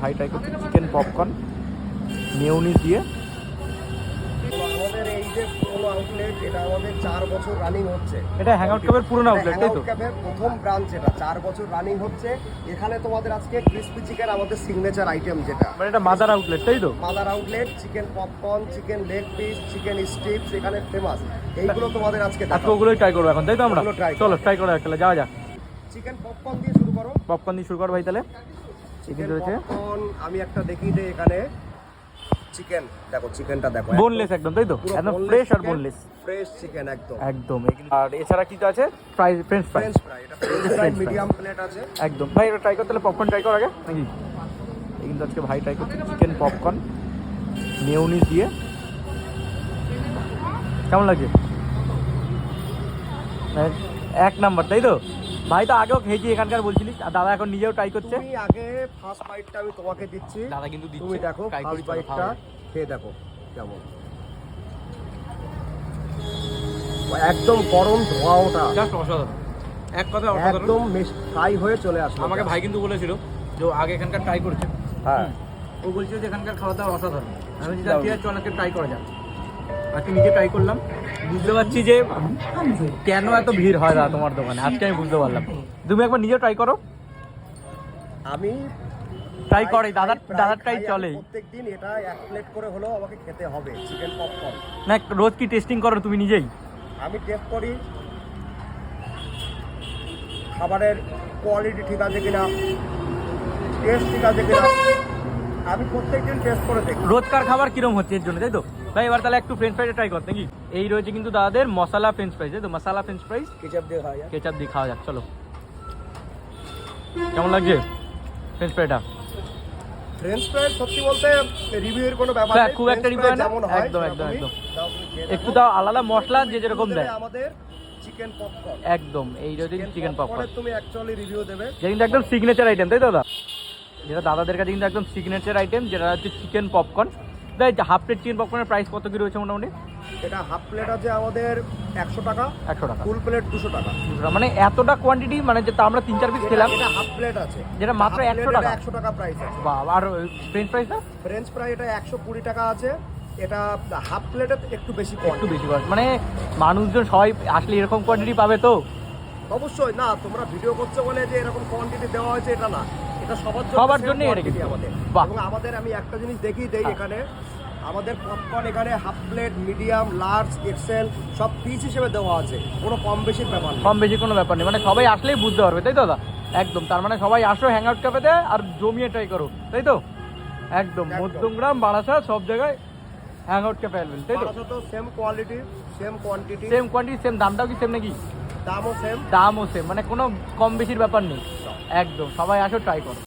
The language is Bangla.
ভাই ট্রাই করছি চিকেন পপকর্ন মেয়নিজ দিয়ে। আমাদের এই যে পুরোনো আউটলেট এটা আমাদের চার বছর রানিং হচ্ছে। এটা হ্যাংআউট ক্যাবের পুরোনো আউটলেট তাই তো? Hangout প্রথম ব্রাঞ্চ এটা চার বছর রানিং হচ্ছে। এখানে তোমাদের আজকে ক্রিসপি চিকেন আমাদের সিগনেচার আইটেম যেটা। মানে এটা মাদার আউটলেট তাই তো? Mother outlet chicken popcorn chicken leg piece chicken এখানে ফেমাস এইগুলো তোমাদের আজকে আজকে ওগুলোই ট্রাই করব এখন তাই তো আমরা? চলো ট্রাই করো একটা যাওয়া যাক। চিকেন পপকর্ন দিয়ে শুরু করো। পপকর্ন দিয়ে শুরু করো ভাই তাহলে। চিকেন রয়েছে। আমি একটা দেখি যে এখানে চিকেন দেখো চিকেনটা দেখো বোনলেস একদম তাই তো? একদম ফ্রেশ আর বোনলেস ফ্রেশ চিকেন একদম। একদম আর এছাড়া কি আছে? Fry french fry french fry এটা ফ্রেঞ্চ ফ্রাই মিডিয়াম প্লেট আছে। একদম। ভাই এটা ট্রাই করতে হলে পপকর্ন ট্রাই করো আগে নাকি? এই কিন্তু আজকে ভাই ট্রাই করছে চিকেন পপকর্ন মেয়নিজ দিয়ে। কেমন লাগে এক নাম্বার তাই তো? ভাই তো আগেও খেয়েছি এখানকার বলছিলিস আর দাদা এখন নিজেও ট্রাই করছে। তুমি আগে ফার্স্ট বাইটটা আমি তোমাকে দিচ্ছি। দাদা কিন্তু তুমি দেখো ফার্স্ট বাইটটা খেয়ে দেখো কেমন। একদম গরম ধোয়া ওটা। জাস্ট অসাধারণ। এক কথা অসাধারণ। একদম ফ্রাই হয়ে চলে আসলো আমাকে ভাই কিন্তু বলেছিল যে আগে এখানকার ট্রাই করেছে। হ্যাঁ। ও বলছিল যে এখানকার খাওয়া দাওয়া অসাধারণ। আমি যেটা অনেকে ট্রাই করা যাক। আজকে নিজে ট্রাই করলাম। বুঝতে পারছি যে কেন এত ভিড় হয় না তোমার দোকানে? আজকে আমি বুঝতে পারলাম। তুমি একবার নিজে ট্রাই করো। আমি ট্রাই করে দাদার দাদার ট্রাই চলেই প্রত্যেকদিন এটা এক প্লেট করে হলেও আমাকে খেতে হবে চিকেন পপকর্ন না রোজ কি টেস্টিং করো তুমি নিজেই? আমি টেস্ট করি খাবারের কোয়ালিটি ঠিক আছে কিনা টেস্ট ঠিক আছে কিনা। আমি প্রত্যেকদিন টেস্ট করে দেখি। রোজকার খাবার কিরম হচ্ছে এর জন্য তাই তো? ভাই এবার তাহলে একটু ফ্রেঞ্চ ফ্রাইটা ট্রাই করতে নাকি? এই রয়েছে কিন্তু দাদাদের মশলা ফ্রেঞ্চ ফ্রাইজ তো মশলা ফ্রেঞ্চ ফ্রাইজ কেচাপ দিয়ে খাওয়া যায় কেচাপ দিয়ে খাওয়া যাক চলো। কেমন লাগছে ফ্রেঞ্চ ফ্রাইটা ফ্রেঞ্চ ফ্রাই সত্যি বলতে রিভিউয়ের কোনো ব্যাপার হ্যাঁ, খুব একটা না। একদম, একদম, একদম। একটু তাও আলাদা মশলা যে যেরকম দেয়। আমাদের চিকেন পপকর্ন একদম এই রয়েছে চিকেন পপকর্ন তুমি অ্যাকচুয়ালি রিভিউ দেবে। যেটা কিন্তু একদম সিগনেচার আইটেম তাই দাদা? যেটা দাদাদের কাছে কিন্তু একদম সিগনেচার আইটেম যেটা হচ্ছে চিকেন পপকর্ন তাই হাফ প্লেট চিকেন পপকর্নের প্রাইস কত কি রয়েছে মোটামুটি? এটা হাফ প্লেট আছে আমাদের একশো টাকা একশো টাকা। ফুল প্লেট দুশো টাকা। মানে এতটা কোয়ান্টিটি মানে যেটা আমরা তিন চার পিস খেলাম এটা হাফ প্লেট আছে। যেটা মাত্র একশো টাকা? একশো টাকা প্রাইস আছে। বা আর ফ্রেঞ্চ ফ্রাইসটা ফ্রেঞ্চ ফ্রাই এটা একশো কুড়ি টাকা আছে। এটা হাফ প্লেটে একটু বেশি একটু বেশি মানে মানুষজন সবাই আসলে এরকম কোয়ান্টিটি পাবে তো? অবশ্যই না তোমরা ভিডিও করছ বলে যে এরকম কোয়ান্টিটি দেওয়া হয়েছে এটা না। সবার জন্য এটা কিন্তু। আমাদের। আমি একটা জিনিস দেখি দেই হ্যাঁ। এখানে আমাদের পপকর্ন এখানে half plate medium large XL সব পিস হিসেবে দেওয়া আছে। কোনো কম বেশির ব্যাপার কম বেশি কোনো ব্যাপার নেই। মানে সবাই আসলেই বুঝতে পারবে তাই তো দাদা? একদম তার মানে সবাই আসো হ্যাং আউট ক্যাফেতে আর জমিয়ে ট্রাই করো তাই তো? একদম। মধ্যমগ্রাম বারাসাত সব জায়গায় হ্যাং আউট ক্যাফে অ্যাভেলেবল তাই তো? তো same quality same quantity same quantity same দামটাও কি সেম নাকি? দামও সেম দামও সেম মানে কোনো কম বেশির ব্যাপার নেই। একদম। সবাই আসো ট্রাই করো।